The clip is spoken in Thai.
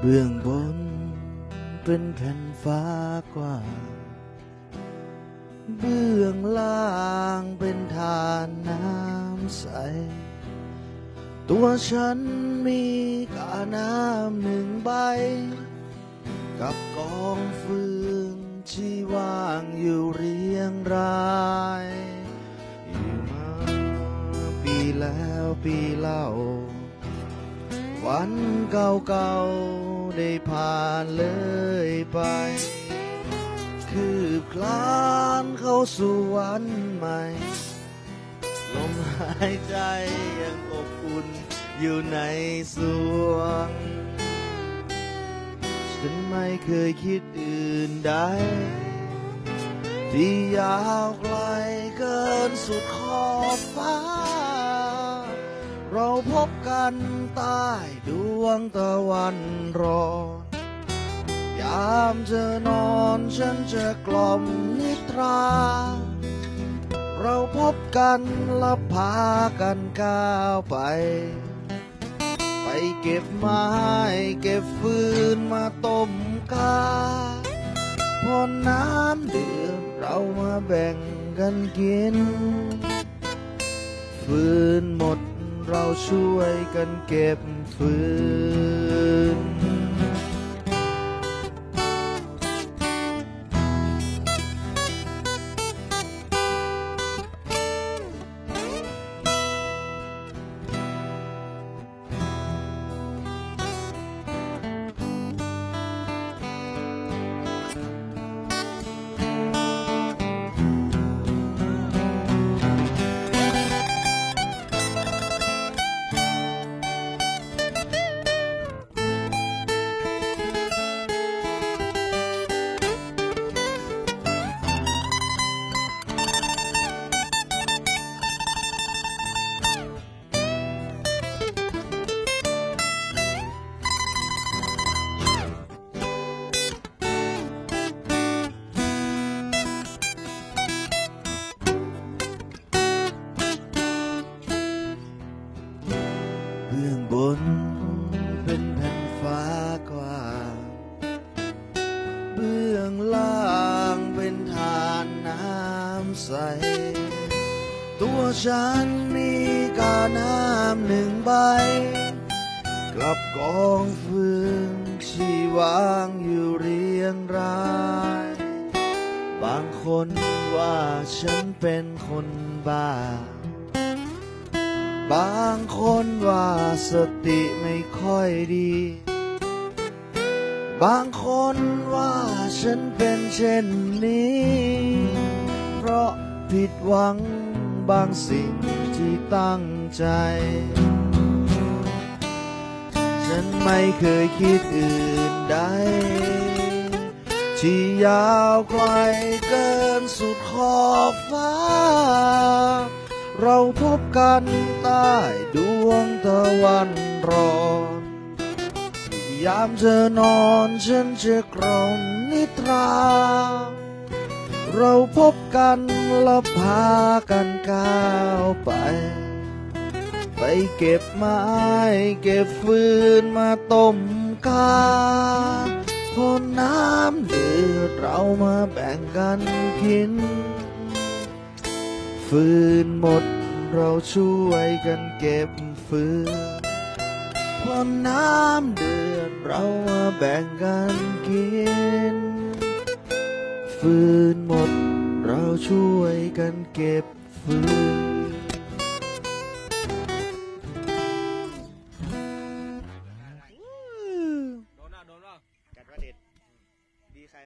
เบื้องบนเป็นแผ่นฟ้ากว้างเบื้องล่างเป็นทานน้ำใส ตัวฉันมีกาน้ำหนึ่งใบ กับกองฟืนที่ว่างอยู่เรียงรายอยู่มาปีแล้วปีเล่า วันเก่าๆได้ผ่านเลยไป คืบคลานเข้าสู่วันใหม่ ลมหายใจยังอบอุ่นอยู่ในสวง ฉันไม่เคยคิดอื่นใด ที่ยาวไกลเกินสุดข พบกันใต้ดวงตะวันรอนยามเธอนอนฉันจะกล่อมนิทรา เราพบกันและพากันก้าวไป ไปเก็บไม้เก็บฟืนมาต้มกาพอน้ำเดือดเรามาแบ่งกันกินฟืนหมด เราช่วยกันเก็บฟืน ฉันมีกาน้ำหนึ่งใบ กลับกองฟืนที่วางอยู่เรียงราย บางคนว่าฉันเป็นคนบ้า บางคนว่าสติไม่ค่อยดี บางคนว่าฉันเป็นเช่นนี้ เพราะผิดหวัง บางสิ่งที่ตั้งใจ ฉันไม่เคยคิดอื่นใด ที่ยาวไกลเกินสุดขอบฟ้า เราพบกันใต้ดวงตะวันรอน ยามเธอนอนฉันจะกล่อมนิทรา เราพบกันและพากันก้าวไป ไปเก็บไม้เก็บฟืนมาต้มกาพอน้ำเดือดเรามาแบ่งกันกิน ฟืนหมดเราช่วยกันเก็บฟืนพอน้ำเดือดเรามาแบ่งกันกิน ฟืนหมด เราช่วยกันเก็บฟืน